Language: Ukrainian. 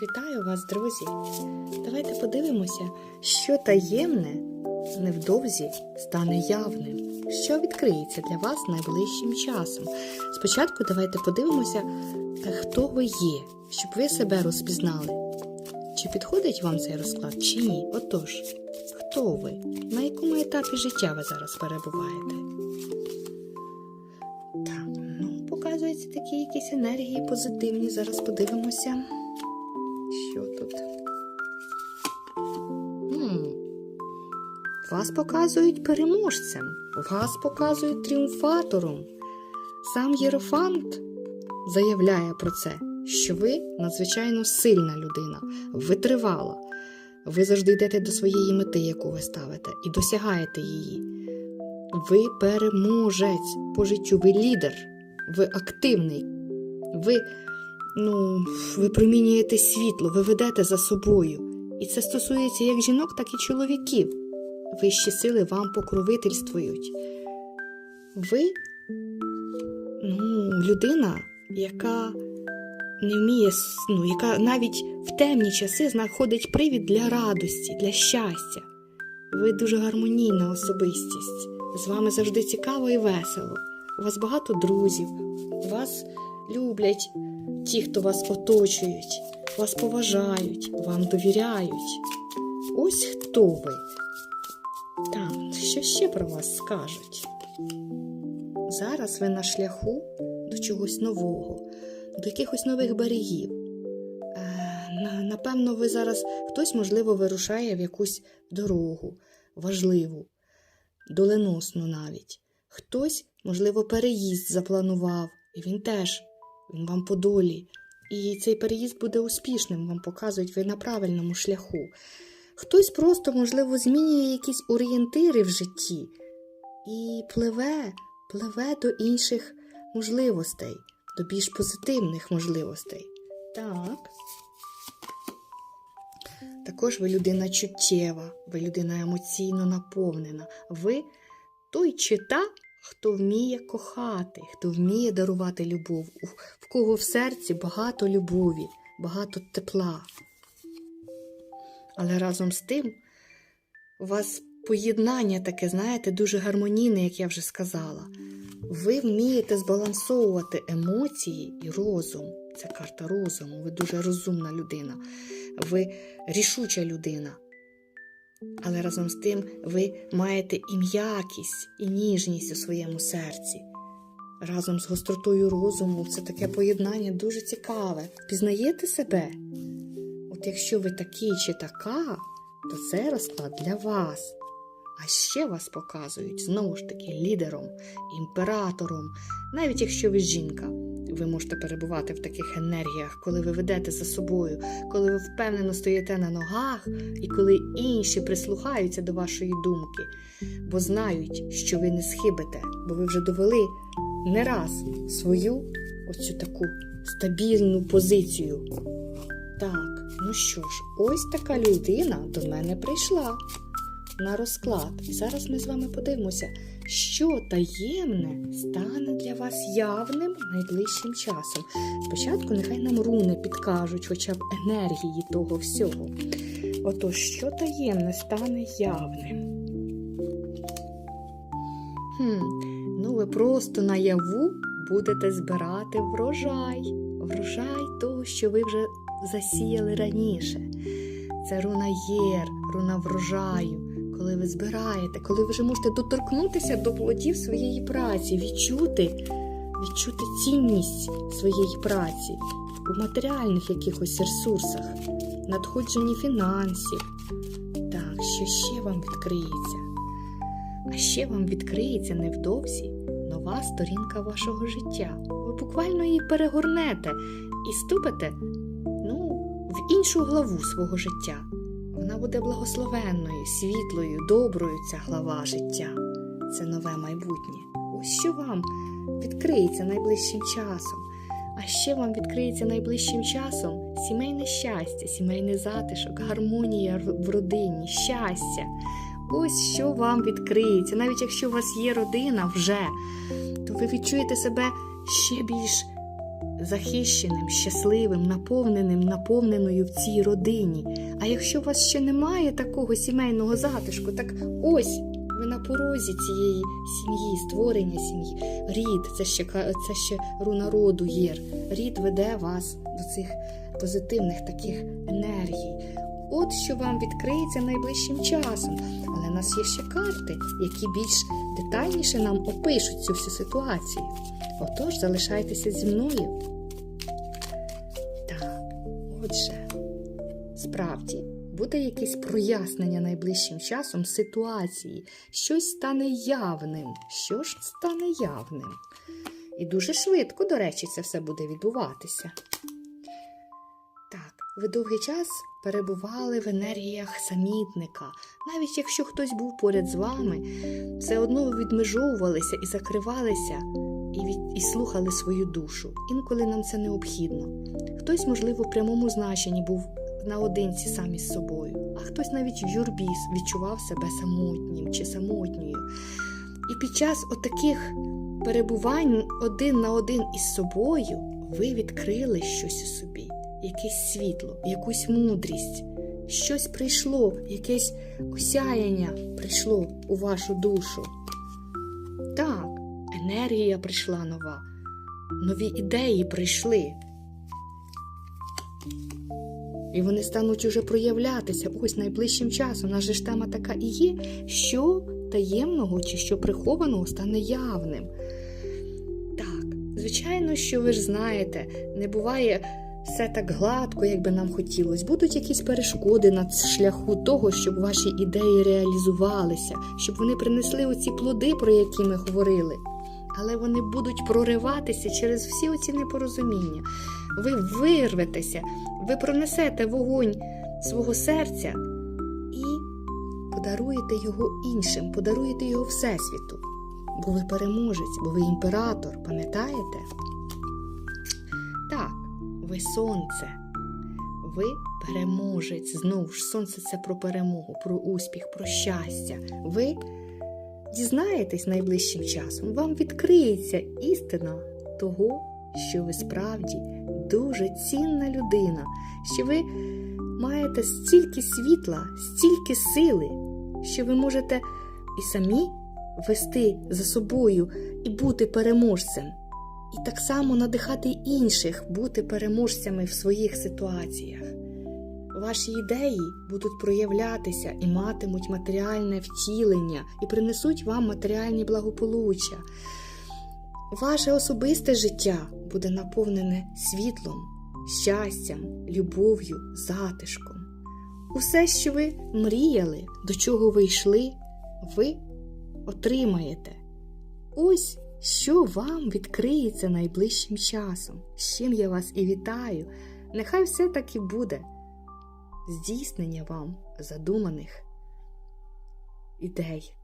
Вітаю вас, друзі! Давайте подивимося, що таємне невдовзі стане явним, що відкриється для вас найближчим часом. Спочатку давайте подивимося, е, хто ви є, щоб ви себе розпізнали. Чи підходить вам цей розклад, чи ні? Отож, хто ви? На якому етапі життя ви зараз перебуваєте? Так, ну, показуються такі якісь енергії позитивні. Зараз подивимося. Вас показують переможцем, вас показують тріумфатором. Сам Єрофант заявляє про це, що ви надзвичайно сильна людина, витривала. Ви завжди йдете до своєї мети, яку ви ставите, і досягаєте її. Ви переможець по життю, ви лідер, ви активний, ви ну, ви промінюєте світло, ви ведете за собою. І це стосується як жінок, так і чоловіків. Вищі сили вам покровительствують. Ви ну, людина, яка не вміє, ну, яка навіть в темні часи знаходить привід для радості, для щастя. Ви дуже гармонійна особистість. З вами завжди цікаво і весело. У вас багато друзів, вас люблять ті, хто вас оточують, вас поважають, вам довіряють. Ось хто ви. Що ще про вас скажуть? Зараз ви на шляху до чогось нового, до якихось нових берегів. Е, Напевно, ви зараз хтось, можливо, вирушає в якусь дорогу важливу, доленосну навіть. Хтось, можливо, переїзд запланував, і він теж він вам по долі. І цей переїзд буде успішним, вам показують, ви на правильному шляху. Хтось просто, можливо, змінює якісь орієнтири в житті і пливе, пливе до інших можливостей, до більш позитивних можливостей. Так. Також ви людина чуттєва, ви людина емоційно наповнена. Ви той чи та, хто вміє кохати, хто вміє дарувати любов, в кого в серці багато любові, багато тепла. Але разом з тим у вас поєднання таке, знаєте, дуже гармонійне, як я вже сказала. Ви вмієте збалансовувати емоції і розум. Це карта розуму. Ви дуже розумна людина, ви рішуча людина. Але разом з тим ви маєте і м'якість, і ніжність у своєму серці. Разом з гостротою розуму це таке поєднання дуже цікаве. Пізнаєте себе? От якщо ви такий чи така, то це розклад для вас. А ще вас показують знову ж таки лідером, імператором. Навіть якщо ви жінка, ви можете перебувати в таких енергіях, коли ви ведете за собою, коли ви впевнено стоїте на ногах, і коли інші прислухаються до вашої думки, бо знають, що ви не схибите, бо ви вже довели не раз свою оцю таку стабільну позицію. Так, ну що ж, ось така людина до мене прийшла на розклад. Зараз ми з вами подивимося, що таємне стане для вас явним найближчим часом. Спочатку нехай нам руни підкажуть хоча б енергії того всього. Отож, що таємне стане явним? Хм, ну ви просто наяву будете збирати врожай. Врожай того, що ви вже засіяли раніше. Це руна єр, руна врожаю, коли ви збираєте, коли ви вже можете доторкнутися до плодів своєї праці, відчути, відчути цінність своєї праці у матеріальних якихось ресурсах, надходженні фінансів. Так, що ще вам відкриється? А ще вам відкриється невдовзі нова сторінка вашого життя. Ви буквально її перегорнете і ступите в іншу главу свого життя. Вона буде благословенною, світлою, доброю ця глава життя. Це нове майбутнє. Ось що вам відкриється найближчим часом. А ще вам відкриється найближчим часом сімейне щастя, сімейний затишок, гармонія в родині, щастя. Ось що вам відкриється. Навіть якщо у вас є родина вже, то ви відчуєте себе ще більш захищеним, щасливим, наповненим, наповненою в цій родині. А якщо у вас ще немає такого сімейного затишку, так ось ви на порозі цієї сім'ї, створення сім'ї. Рід це ще це ще руна роду єр. Рід веде вас до цих позитивних таких енергій. От що вам відкриється найближчим часом. Але в нас є ще карти, які більш детальніше нам опишуть цю всю ситуацію. Отож, залишайтеся зі мною. Так, отже, справді буде якесь прояснення найближчим часом ситуації. Щось стане явним. Що ж стане явним? І дуже швидко, до речі, це все буде відбуватися. Ви довгий час перебували в енергіях самітника. Навіть якщо хтось був поряд з вами, все одно ви відмежовувалися і закривалися, і, від... і слухали свою душу. Інколи нам це необхідно. Хтось, можливо, в прямому значенні був наодинці самі з собою, а хтось навіть в юрбі відчував себе самотнім чи самотньою. І під час отаких перебувань один на один із собою ви відкрили щось у собі, якесь світло, якусь мудрість, щось прийшло, якесь осяяння прийшло у вашу душу. Так, енергія прийшла нова, нові ідеї прийшли. І вони стануть уже проявлятися ось найближчим часом. У нас же ж тема така і є, що таємного чи що прихованого стане явним. Так, звичайно, що ви ж знаєте, не буває все так гладко, як би нам хотілося. Будуть якісь перешкоди на шляху того, щоб ваші ідеї реалізувалися, щоб вони принесли оці плоди, про які ми говорили. Але вони будуть прориватися через всі оці непорозуміння. Ви вирветеся, ви пронесете вогонь свого серця і подаруєте його іншим, подаруєте його Всесвіту. Бо ви переможець, бо ви імператор, пам'ятаєте? Ви сонце, ви переможець. Знову ж, сонце це про перемогу, про успіх, про щастя. Ви дізнаєтесь найближчим часом, вам відкриється істина того, що ви справді дуже цінна людина, що ви маєте стільки світла, стільки сили, що ви можете і самі вести за собою і бути переможцем, і так само надихати інших бути переможцями в своїх ситуаціях. Ваші ідеї будуть проявлятися і матимуть матеріальне втілення, і принесуть вам матеріальні благополуччя. Ваше особисте життя буде наповнене світлом, щастям, любов'ю, затишком. Усе, що ви мріяли, до чого ви йшли, ви отримаєте. Ось що вам відкриється найближчим часом. З чим я вас і вітаю. Нехай все так і буде здійснення вам задуманих ідей.